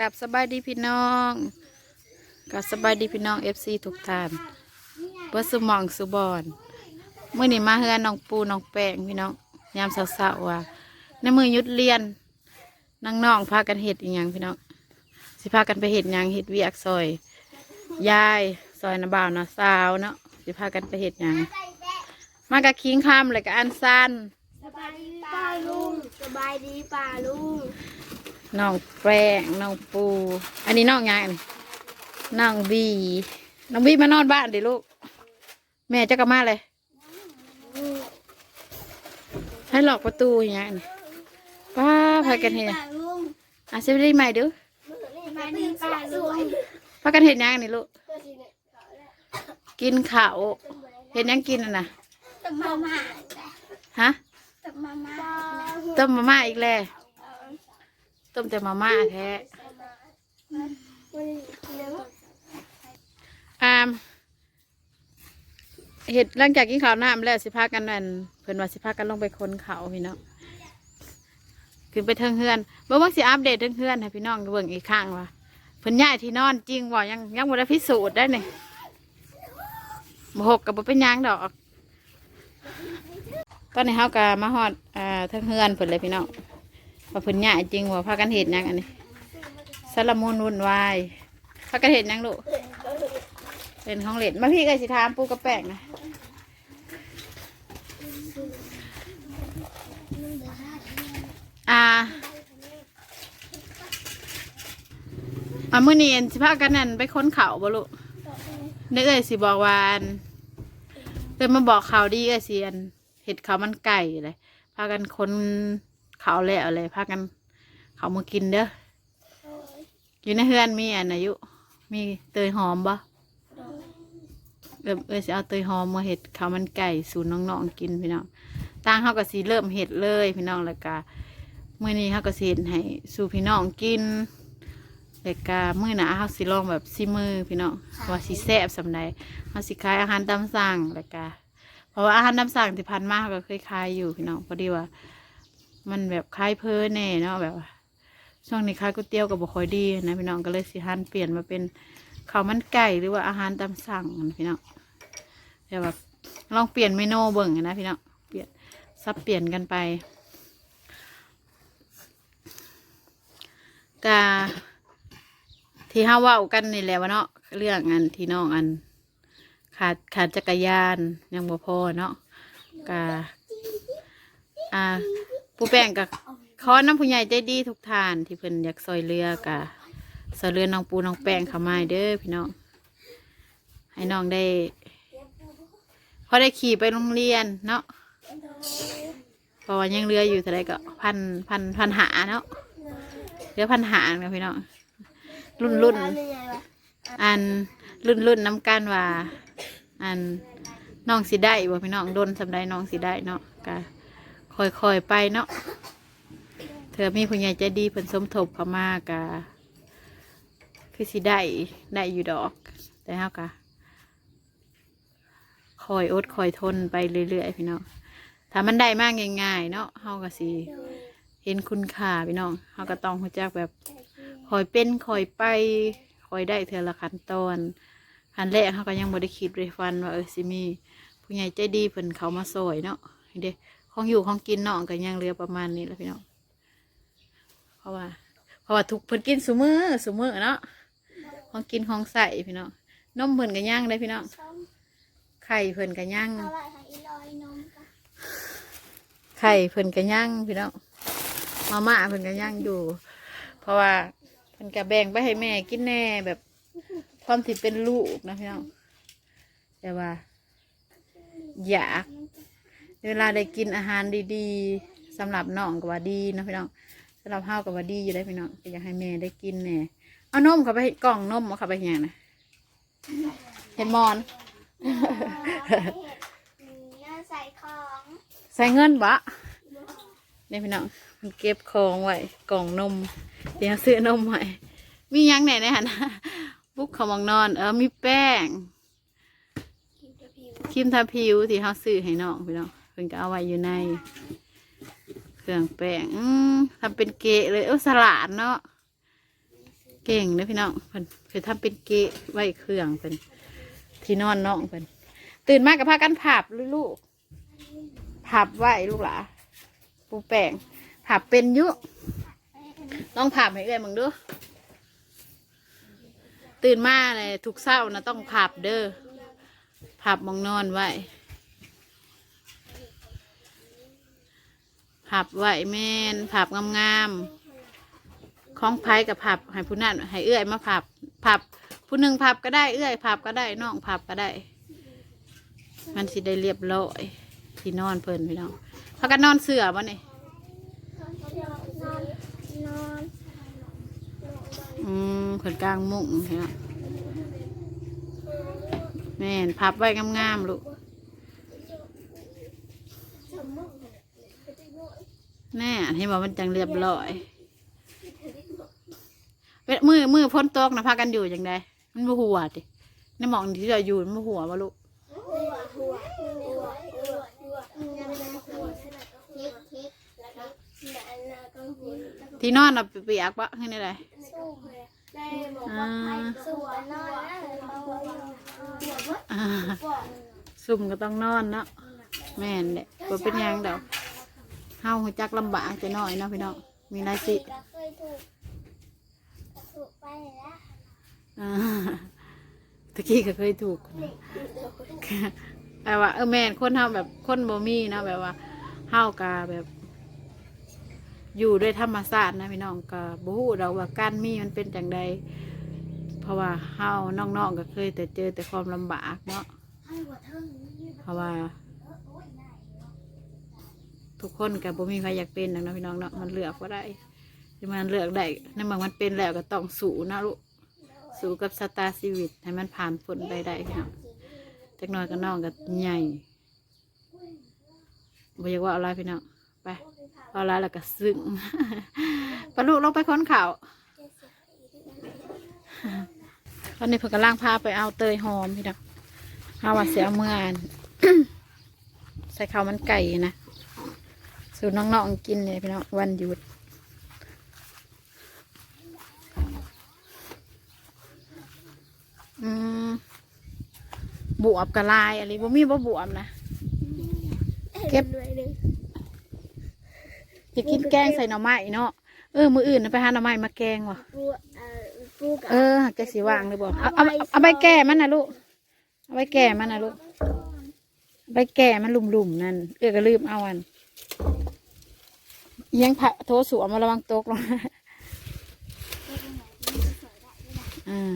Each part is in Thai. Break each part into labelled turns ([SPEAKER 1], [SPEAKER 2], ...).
[SPEAKER 1] กับสบายดีพี่น้องกับสบายดีพี่น้องเอฟซีทุกท่านเบอสมองสุบอนเมื่อนี้มาเฮือนน้องปูน้องแป้งพี่น้องยามสาๆว่าในมือยุดเรียนนังน้องพากันเห็ดอีหยังพี่น้องสิพากันไปเห็ดหยังเห็ดเวียกซอยยายซอยน้าบ่าวน้าสาวเนาะสิพากันไปเห็ดหยังมากับคิงคำเลยกับอันซัน
[SPEAKER 2] สบายดีป้าลุงสบายดีป้าลุง
[SPEAKER 1] น้องแป้งน้องปู อันนี้น้องยังน้องบี น้องบีมานอนบ้านดิลูก แม่จะกลับมาเลย ให้หลอกประตูอย่างนี้นี่ป้าพากันเห็น
[SPEAKER 2] ป้าลุง
[SPEAKER 1] อะเซฟได้ใหม่ดู
[SPEAKER 2] สบายดีป้าลุง
[SPEAKER 1] พากันเห็นยังนี่ลูก กินข้าวเห็นยังกินอะนะ
[SPEAKER 2] ตับมาม่า
[SPEAKER 1] ฮะ
[SPEAKER 2] ตับมาม่า
[SPEAKER 1] ต้มมาม่าอีกแล้ว ต้มแต่มาม่าแท้อามเห็ดหลังจากกินข้าวน้ำแล้วสิพากันนั่นเพิ่นว่าสิพากันลงไปคนเขาพี่น้องขึ้นไปเทิงเฮือนเมื่อวันสิอัปเดตเทิงเฮือนให้พี่น้องเบิ่งอีกครั้งว่าเพิ่นย้ายที่นอนจริงว่ายังยังบ่ได้พิสูจน์ได้นี่บ่หกกับบ่เป็นยังดอก ตอนนี้เฮาก็มาฮอดอ่าเทิงเฮือนเพิ่นเลยพี่น้อง ว่าเพิ่นย้าจริงว่าพากันเฮ็ดหยังอันนี้สารมุนวุ่นวายพากันเฮ็ดหยังลูกเป็นของเล่นมาพี่ก็สิถามปูกระแป้งนะอ่าอ่ามื่อนี้อันสิพากันนั่นไปค้นเขาบ่ลูกนึกเอ้ยสิบอกว่าอันเอ้ยมาบอกข่าวดีเอ้ยสิอันเห็ดข้าวมันไก่เลยพากันค้น เขาวแล้วเลยพากัน เขามากินเด้ออยู่ในเฮือนมีอันอายุ มีเตยหอมบ่เริ่มเออสิเอาเตยหอมมาเห็ดข้าวมันไก่สูตรน้องๆกินพี่น้องต่างเขาก็สีเริ่มเห็ดเลยพี่น้องแล้วก็มื้อนี้เขาก็สิเฮ็ดให้สู่พี่น้องกินแล้วก็มื้อหน้าเขาสิลองแบบซิมือพี่น้องว่าสิแซ่บสำใดเขาสิขายอาหารตามสั่งแล้วก็เพราะว่าอาหารตามสั่งที่ผ่านมาเขาก็เคยขายอยู่พี่น้องพอดีว่า มันแบบขายเพ้อแน่เนาะแบบช่วงนี้ขายก๋วยเตี๋ยวก็บ่ค่อยดีนะพี่น้องก็เลยสิหันเปลี่ยนมาเป็นข้าวมันไก่หรือว่าอาหารตามสั่งนะพี่น้องเดี๋ยวแบบลองเปลี่ยนเมนูเบิ่งนะพี่น้องเปลี่ยนซับเปลี่ยนกันไปกาที่ห้าว่ากันนี่แหละวะเนาะเรื่องอันที่น้องอัน ขาดขาดจักรยานยังบ่พอเนาะกาอ่า ผู้แป้งกับขอน้ำผู้ใหญ่ใจดีทุกท่านที่เพิ่นอยากซอยเรือกะซอยเรือน้องปูน้องแป้งเขามาเด้อพี่น้องให้น้องได้ พอได้ขี่ไปโรงเรียนเนาะเพราะว่ายังเรืออยู่เท่าไรก็พันพันพันหาเนาะเรือพันหาเนาะพี่น้องรุ่นรุ่นอันรุ่นรุ่นน้ำกันว่า อันน้องสิได้บ่พี่น้องโดนสำได้น้องสิได้เนาะก็ ค่อยๆไปเนาะเธอมีผู้ใหญ่ใจดีเพิ่นสมทบเข้ามากะคือสิได้ได้อยู่ดอก แต่เฮากะคอยอดคอยทนไปเรื่อยๆพี่น้องถ้ามันได้มากง่ายๆเนาะเฮาก็สิเห็นคุณค่าพี่น้องเฮาก็ต้องรู้จักแบบคอยเป็นคอยไปคอยได้เทือละขั้นตอนขั้นแรกเฮาก็ยังบ่ได้คิดเลยฟันว่าเออสิมีผู้ใหญ่ใจดีเพิ่นเขามาซอยเนาะเด้ ของอยู่ของกินน้องก็ยังเหลือประมาณนี้แหล้วพี่น้องเพราะว่า เพราะว่าทุกเพิ่นกินซุมื้อซุมื้อเนาะของกินของใส่พี่น้องนมเพิ่นก็ย่างได้พี่น้องไข่เพิ่นกะย่าง
[SPEAKER 2] เอาไว้ให้อีลอยนมกัน
[SPEAKER 1] ไข่เพิ่นกะย่างพี่น้องมาม่าเพิ่นกะย่างอยู่ เพราะว่าเพิ่นกะแบ่งไปให้แม่กินแน่แบบความที่เป็นลูกนะพี่น้องแต่ว่าอยาก เวลาได้กินอาหารดีๆสำหรับน้องก็ว่าดีเนาะพี่น้องสำหรับเฮาก็ว่าดีอยู่ได้พี่น้องก็อยากให้แม่ได้กินแน่เอานมเข้าไปให้กล่องนมเอาเข้าไปเฮียงนะเห็นมอน
[SPEAKER 2] น่าใส่ของ
[SPEAKER 1] ใส่เงินบะนี่พี่น้องมันเก็บของไว้กล่องนม เดี๋ยวซื้อนมไว้มีหยังไหนในหันนะบุกเขามองนอน เออมีแป้ง
[SPEAKER 2] กินกระผิว
[SPEAKER 1] ครีมทาผิวที่เขาซื้อให้น้องพี่น้องเพิ่นก็เอาไว้อยู่ใน เครื่องแป้งอืมทำเป็นเกะเลยเออสลัดเนาะเก่งเลยพี่น้องเพิ่นเพิ่นทำเป็นเกะไว้เครื่องเป็นที่นอนน้องเพิ่นตื่นมากกับพากันผับลูกผับไว้ลูกหลาปูแป้งผับเป็นอยุลองผับให้เอ้ยมึงดูตื่นมาเลยทุกเศร้านะต้องผับเด้อผับมองนอนไว้ ผับไหวแม่นผับงามๆของไผกับผับให้ผู้นั้นให้เอื้อยมาผับผับผู้หนึ่งผับก็ได้เอื้อยผับก็ได้น้องผับก็ได้ มันสิได้เรียบร้อยที่นอนเพลินพี่น้องพากันนอนเสือบ่นี่
[SPEAKER 2] นอนนอน
[SPEAKER 1] อืมเพิ่นกลางมุ้งพี่น้องแม่นพับไว้งามๆลูก แน่ให้บอกมันจังเรียบร้อยเวมือมือพ้นตกนะพากันอยู่จังไดมันบ่หัวดิในหมองที่เราอยู่มันบ่หัวบ่ลูกที่นอนเราเปียกปะให้นี่ได้
[SPEAKER 2] ไร
[SPEAKER 1] ซุ่มก็ต้องนอนเนาะแม่นเด็กบ่เป็นยังเดอก เฮาหัวจักลำบากจะน้อยเนาะพี่น้องมีหลายสิ
[SPEAKER 2] ก็เคยถูกถูกไปแล้ว
[SPEAKER 1] อ่าตะกี้ก็เคยถูกนะแต่ว่าเออแม่นคนเฮาแบบคนบ่มีเนาะแบบว่าเฮากะแบบ อยู่ด้วยธรรมชาตินะพี่น้องก็บ่ฮู้ดอกว่าการมีมันเป็นจังใดเพราะว่าเฮาน้องๆก็เคย แต่เจอแต่ความลำบากเนาะ
[SPEAKER 2] ให้หัวเทิง
[SPEAKER 1] เพราะว่า ทุกคนกับบ่มีใครอยากเป็นนะเนาะพี่น้องเนาะมันเลือกว่าได้ที่มันเลือกได้ในเมื่อมันเป็นแล้วก็ต้องสู้นะลูกสู้กับสตาร์ชีวิต ให้มันผ่านพ้นไปได้พี่น้องจักน้อยก็น้องก็ใหญ่บ่อยากว่าอะไรพี่น้องไปเอาอะไรแล้วก็ซึ้งปะลูกลงไปค้นข่าวตอนนี้เพิ่นกำลังพาไปเอาเตยหอมพี่น้องพาว่าเสียเมื่อนใส่ข้าวมันไก่นะ สูตรน้องๆกินเนี่ยพี่น้องวันหยุดอืมบวบกระลายอะไรบ่มีบ่บวบนะเก็บ
[SPEAKER 2] หน่วยหนึ่ง
[SPEAKER 1] จะกินแกงใส่หน่อไม้เนาะเออมืออื่นน่ะไปหาหน่อไม้มาแกงว่ะ
[SPEAKER 2] ปูเอ่อปูกับ
[SPEAKER 1] เออหักแกสีวางเลยบ่เอาเอาเอาเอาใบแก่มันนะลูกเอาใบแก่มันนะลูกใบแก่มันลุ่มๆนั่นเออก็ลืมเอาอันเอี ยังพระโทรสวมมาระวังตกลงอ่า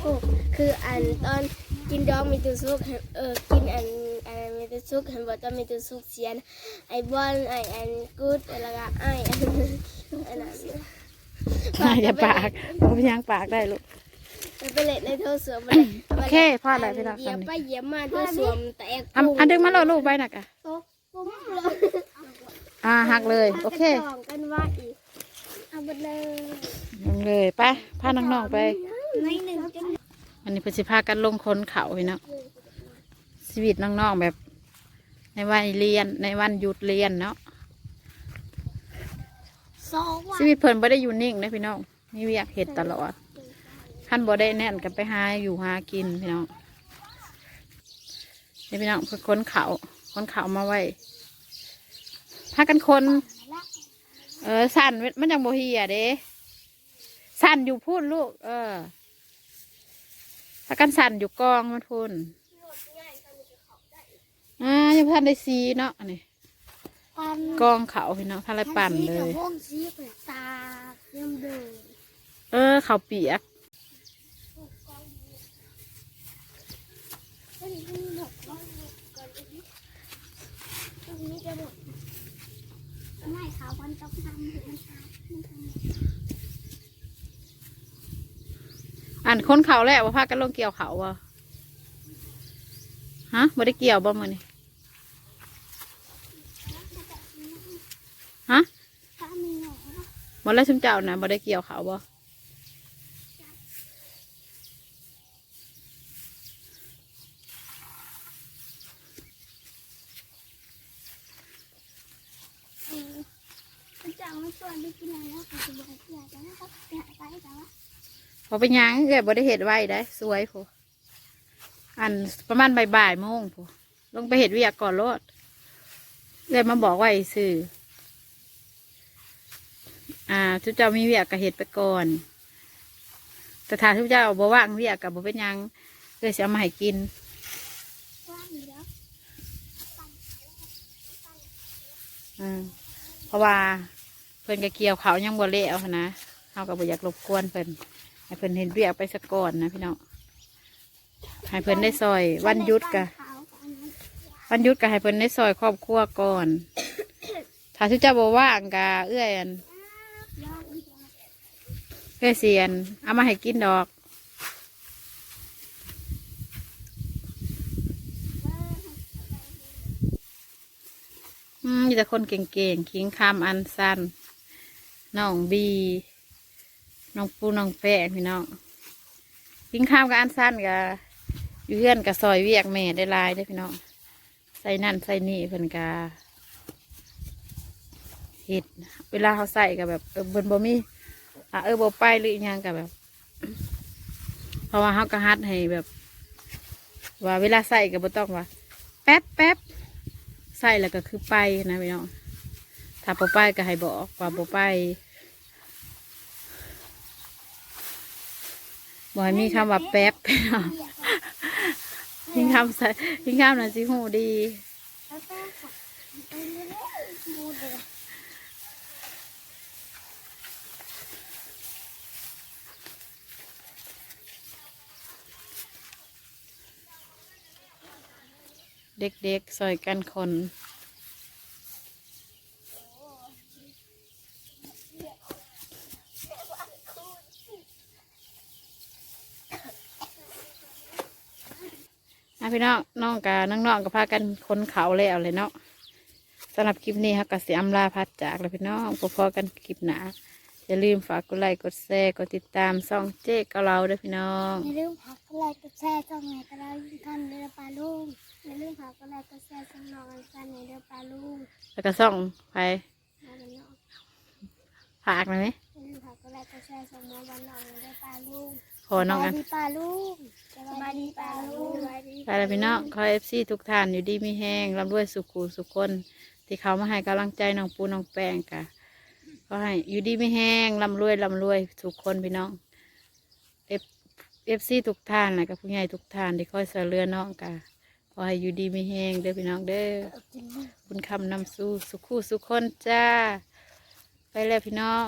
[SPEAKER 2] โอ้คืออันตอนกินดองมีตัวซุกเห็นเออกินอันอันมีตัวซุกเห็นบอกตอนมีตัวซุกเสียนไอบอลไออันกูดแล้วก็ไออันอันนั้น
[SPEAKER 1] น่าจะปากเอาไปยังปากได้ลูก
[SPEAKER 2] มันไปเล่นในโทรศัพท์มัน
[SPEAKER 1] โอเคพ่ออะไรไปรับ
[SPEAKER 2] เหยียบ
[SPEAKER 1] ตอนนี้
[SPEAKER 2] ไปเหยียบมาโทรศัพท์แตก
[SPEAKER 1] อันอันดึงมาเลยลูกใบหนักอะ
[SPEAKER 2] ตกปุ้มเลย
[SPEAKER 1] อ่าหักเลย โอเค
[SPEAKER 2] จองกันว่าอีก เอาไปเลย
[SPEAKER 1] ลงเลยไปพาน้องๆไป
[SPEAKER 2] ไม่หนึ่งจน
[SPEAKER 1] อันนี้เพนสิพากันลงคนเขาพี่เนาะชีวิตน้องๆแบบ ในวันเรียนในวันหยุดเรียนเนาะ
[SPEAKER 2] สองวัน
[SPEAKER 1] ชีวิตเพิ่นบ่ได้อยู่นิ่งนะพี่น้องมีเวียกเห็ดตลอดท่านบ่ได้แน่นกันไปหาอยู่หากินพี่น้องนี่พี่น้องเพิ่นคนเขาคนเขามาไว้ พากันคน เออสั่นมันจังโบเฮียเด้สั่นอยู่พูดลูก เออพากันสั่นอยู่กองมันพูนอ่ายังพันได้ซีเนาะอันนี้
[SPEAKER 2] ปัน
[SPEAKER 1] กองเขาพี่น้องพันไรปั่นเลย
[SPEAKER 2] พวกสีเปิดตาเริ่มเดิน
[SPEAKER 1] เออเขาวเปียก
[SPEAKER 2] ตรงนี้หมดก่อนตรงนี้จะหมดไม่ขาววันต้องทำมันขาวมันทำ
[SPEAKER 1] อ่านคนเขาแล้วว่าพากันลงเกี่ยวเขาวะฮะบ่ได้เกี่ยวบ่มือนี่ฮะ
[SPEAKER 2] ถ้ามีหนอ
[SPEAKER 1] บ่แล้วชุมเจ้านะบ่ได้เกี่ยวเขาบ่
[SPEAKER 2] มันจะเอามาช วนไปกินอะไรแล้วก็จะบอกเพื่อนแต่ว่าเขาแกะไปแต่ว่า
[SPEAKER 1] อไปยังเอ้ยบ่ได้เห็ดไว้ได้ สวยผู้อันประมาณบ่ายๆโมงผู้ลงไปเห็ดเวียกก่อนรถเลยมาบอกไว้สื่ออ่าทุกเจ้ามีเวียกกับเห็ดไปก่อน แต่ถ้าทุกเจ้าบ่ว่างเวียกกับบ่เป็นยังเลยจะเอามาให้กินเพราะว่า เพิ่นก็เกี่ยวเขายังบ่เละหั้นนะเขาก็บ่อยากรบกวนเพิ่นให้เพิ่นเห็นเวียกไปสักก่อนนะพี่น้องให้เพิ่นได้ซอย วันหยุดกะ
[SPEAKER 2] วัน
[SPEAKER 1] วันหยุดก็ให้เพิ่นได้ซอยครอบครัวก่อน ถ้าทุกเจ้าบ่ว่างกะเอื้อยอันเอื้อยเสียนเอามาให้กินดอกอืมมีแต่คนเก่งๆ คิงคำอันสั้น น้องบี น้องปูน้องแป้งพี่น้องคิงคำกับอันสันกับอยู่เพื่อนกับซอยเวียกแม่ได้ลายได้พี่น้องใส่นั่นใส่นี่เพิ่นกาเห็ดเวลาเขาใส่กับแบบเออเบิ่นบ่มีอะเออบ่ไปหรือยังกับแบบ เพราะว่าเขาก็ฮัดให้แบบ ว่าเวลาใส่กับบ่ต้องว่า แป๊บแป๊บใส่แล้วก็คือไปนะพี่น้องถ้าบ่ไปก็ให้บอกว่าบ่ไป บ่อยมีคำว่าแป๊บยิงคำใส่ยิงคำน่
[SPEAKER 2] อยสิหูดี
[SPEAKER 1] เด็กๆซอยกันคน พี่น้องน้องกับน้องๆก็พากันคนเขาแล้วเลยเนาะสำหรับคลิปนี้ครับก็เสียอำลาพัดจากเลยพี่น้องพอๆกันคลิปหนาอย่าลืมฝากกดไลค์กดแชร์กดติดตามซ่องเจ๊กับเราด้วยพี่น้อง
[SPEAKER 2] อย่าลืมผักกระไรกระแช่จ้องไงกระไรยิ่งทันเรือปลาลูกอย่าลืมผักกระไรกระแช่จ้องนอนกันในเรือปลาลูก
[SPEAKER 1] แล้วก็ซ่องไป
[SPEAKER 2] มาเป็นนอก
[SPEAKER 1] ฝากหน่อยไหม
[SPEAKER 2] อย่าลืมผักกระไรกระแช่จ้องนอนวันนอนในเรือปลาลูก
[SPEAKER 1] ขอน้อง
[SPEAKER 2] ส
[SPEAKER 1] อั
[SPEAKER 2] บานยดีปลาลูกสบายดีปลาลูกสบายดี
[SPEAKER 1] ไปแล้วพี่น้องขอเอฟซีทุกท่านอยู่ดีมีแห้งร่ำรวยสุขูสุขคน ที่เขามาให้กำลังใจน้องปูน้องแป้งกะก็ให้อยู่ดีไม่แห้งร่ำรวยร่ำรวยทุกคนพี่น้องเอฟเอฟซีทุกท่านนะกับผู้ใหญ่ทุกท่านที่คอยสะเรือน้องกะขอให้อยู่ดีไม่แห้งเด้อพี่น้องเด้อคุณคำนำสู้สุขูสุขคนจ้า ไปแล้วพี่น้อง